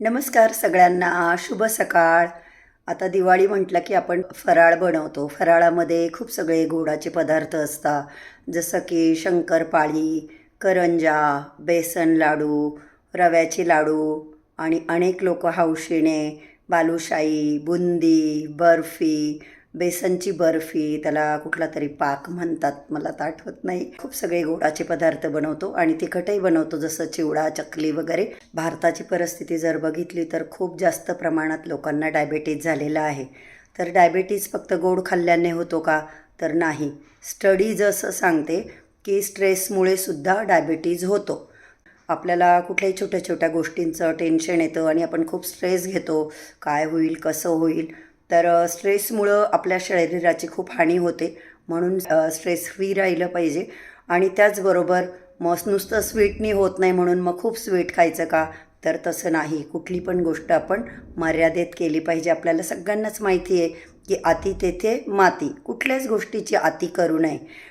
नमस्कार सगळ्यांना शुभ सकाळ. आता दिवाळी म्हटलं की आपण फराळ बनवतो. फराळामध्ये खूप सगळे गोडाचे पदार्थ असतात. जसं की शंकरपाळी करंजा बेसन लाडू रव्याचे लाडू आणि अनेक लोक हौशीने बालुशाही बुंदी बर्फी बेसनची बर्फी त्याला कुठला तरी पाक म्हणतात मला तर आठवत नाही. खूप सगळे गोडाचे पदार्थ बनवतो आणि तिखटही बनवतो जसं चिवडा चकली वगैरे. भारताची परिस्थिती जर बघितली तर खूप जास्त प्रमाणात लोकांना डायबेटीज झालेला आहे. तर डायबेटीज फक्त गोड खाल्ल्याने होतो का? तर नाही. स्टडीज असं सांगते की स्ट्रेसमुळे सुद्धा डायबेटीज होतो. आपल्याला कुठल्याही छोट्या छोट्या गोष्टींचं टेन्शन येतं आणि आपण खूप स्ट्रेस घेतो. काय होईल कसं होईल? तर स्ट्रेसमुळं आपल्या शरीराची खूप हानी होते म्हणून स्ट्रेस फ्री राहिलं पाहिजे. आणि त्याचबरोबर मग नुसतं स्वीटनी होत नाही म्हणून मग खूप स्वीट खायचं का? तर तसं नाही. कुठली पण गोष्ट आपण मर्यादेत केली पाहिजे. आपल्याला सगळ्यांनाच माहिती आहे की अति तेथे माती. कुठल्याच गोष्टीची अति करू नये.